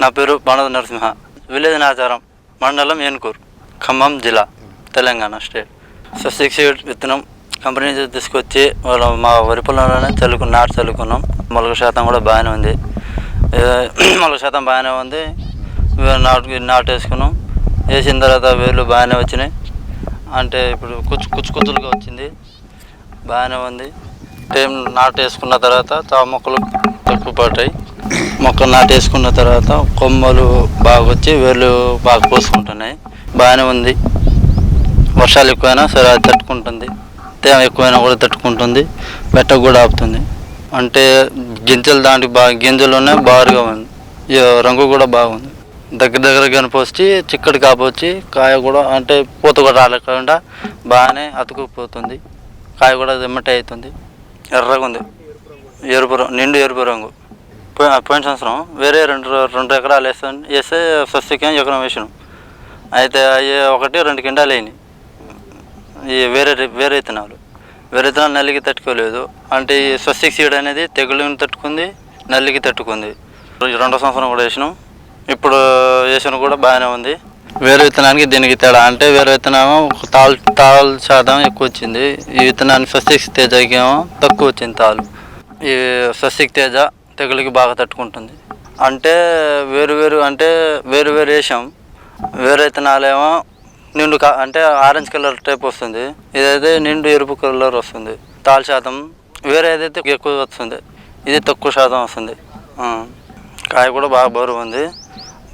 నా పేరు బాణద నరసింహ. విలేజ్ నాచారం మండలం ఏనుకూరు ఖమ్మం జిల్లా Telangana state. So six eight విత్తనం కంపెనీ నుంచి తీసుకొచ్చి వాళ్ళ మా వరి పొలంలోనే చల్లుకు నాటు చల్లుకున్నాం. మొలక శాతం కూడా బాగానే ఉంది. మొలక శాతం బాగానే ఉంది. నాటు నాటు వేసుకున్నాం. వేసిన తర్వాత వేర్లు బాగానే వచ్చినాయి. అంటే ఇప్పుడు కుచ్చు కుచ్చు కుచ్చులుగా వచ్చింది. బాగానే ఉంది. టైం నాటు వేసుకున్న తర్వాత తా మొక్కలు తక్కువ పడ్డాయి మొక్క నాటేసుకున్న తర్వాత కొమ్మలు బాగా వచ్చి వేర్లు బాగా పోసుకుంటున్నాయి బాగానే ఉంది. వర్షాలు ఎక్కువైనా సరే అది తట్టుకుంటుంది. తేమ ఎక్కువైనా కూడా తట్టుకుంటుంది. పెట్ట కూడా ఆపుతుంది. అంటే గింజలు దాంట్లో బాగా గింజలు ఉన్నాయి బారుగా ఉంది. ఈ రంగు కూడా బాగుంది. దగ్గర దగ్గర కనిపోసి చిక్కడి కాపొచ్చి కాయ కూడా అంటే పూత కూడా రాలేకుండా బాగానే అతుకుపోతుంది. కాయ కూడా ఎమ్మటే అవుతుంది ఎర్రగా ఉంది ఎరుపు రంగు. నిండు ఎరుపు రంగు. పోయిన సంవత్సరం వేరే రెండు రెండు ఎకరాలు వేస్తాం వేస్తే స్వస్తికం ఎకరం వేసాను. అయితే అవి ఒకటి రెండు కింటాలు అయినాయి. ఈ వేరే వేరే విత్తనాలు వేరే విత్తనాలు నల్లికి తట్టుకోలేదు. అంటే ఈ స్వస్తిక్ సీడ్ అనేది తెగులుని తట్టుకుంది నల్లికి తట్టుకుంది. రెండో సంవత్సరం కూడా వేసినాం. ఇప్పుడు వేసిన కూడా బాగానే ఉంది. వేరే విత్తనానికి దీనికి తేడా అంటే వేరే విత్తనం తాళ్ తాల్ శాతం ఎక్కువ వచ్చింది. ఈ విత్తనానికి స్వస్తిక్ తేజ తక్కువ వచ్చింది తాలు. ఈ స్వస్తిక్ తేజ తెగులకి బాగా తట్టుకుంటుంది. అంటే వేరు వేరు అంటే వేరు వేరు వేసాం వేరే విత్తనాలేమో నిండు కా అంటే ఆరెంజ్ కలర్ టైప్ వస్తుంది. ఇదైతే నిండు ఎరుపు కలర్ వస్తుంది. తాల్ శాతం వేరే ఏదైతే ఎక్కువ వస్తుంది ఇది తక్కువ శాతం వస్తుంది. కాయ కూడా బాగా బరువు ఉంది.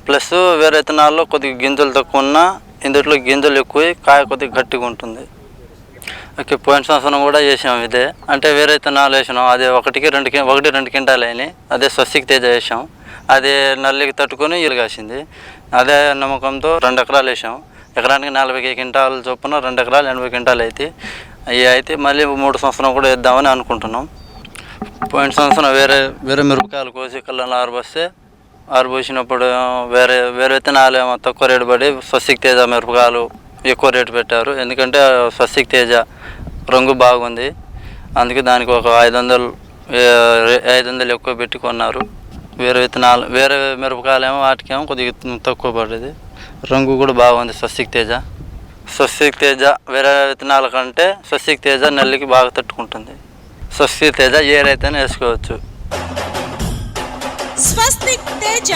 ప్లస్ వేరే విత్తనాల్లో కొద్దిగా గింజలు తక్కువ ఉన్నా ఇందులో గింజలు ఎక్కువ కాయ కొద్దిగా గట్టిగా ఉంటుంది. ఓకే పోయిన సంవత్సరం కూడా చేసాం ఇదే. అంటే వేరైతే నాలుగు వేసినాం అదే ఒకటికి రెండు ఒకటి రెండు క్వింటాలు అయినాయి. అదే స్వస్తికి తేజ వేసాం. అదే నల్లికి తట్టుకొని ఇల్లు కాసింది. అదే నమ్మకంతో రెండు ఎకరాలు వేసాం. ఎకరానికి నలభై క్వింటాలు చొప్పున రెండు ఎకరాలు ఎనభై క్వింటాలు అయితే అవి అయితే మళ్ళీ మూడు సంవత్సరం కూడా వేద్దామని అనుకుంటున్నాం. పోయిన సంవత్సరం వేరే వేరే మిరపకాయలు కోసి కళ్ళను ఆరబోస్తే ఆరబోసినప్పుడు వేరే వేరే విత్తనాలు ఏమో తక్కువ రేటు పడి స్వస్తిక్ తేజ మిరపకాయలు ఎక్కువ రేటు పెట్టారు. ఎందుకంటే స్వస్తిక్ తేజ రంగు బాగుంది. అందుకే దానికి ఒక ఐదు వందలు ఐదు వందలు ఎక్కువ పెట్టి కొన్నారు. వేరే విత్తనాలు వేరే మిరపకాయలు ఏమో వాటికేమో కొద్దిగా తక్కువ పడేది రంగు కూడా బాగుంది స్వస్తిక్ తేజ. స్వస్తిక్ తేజ వేరే విత్తనాల కంటే స్వస్తిక్ తేజ నల్లికి బాగా తట్టుకుంటుంది. స్వస్తిక్ తేజ ఏ రైతైనా వేసుకోవచ్చు. స్వస్తిక్ తేజ.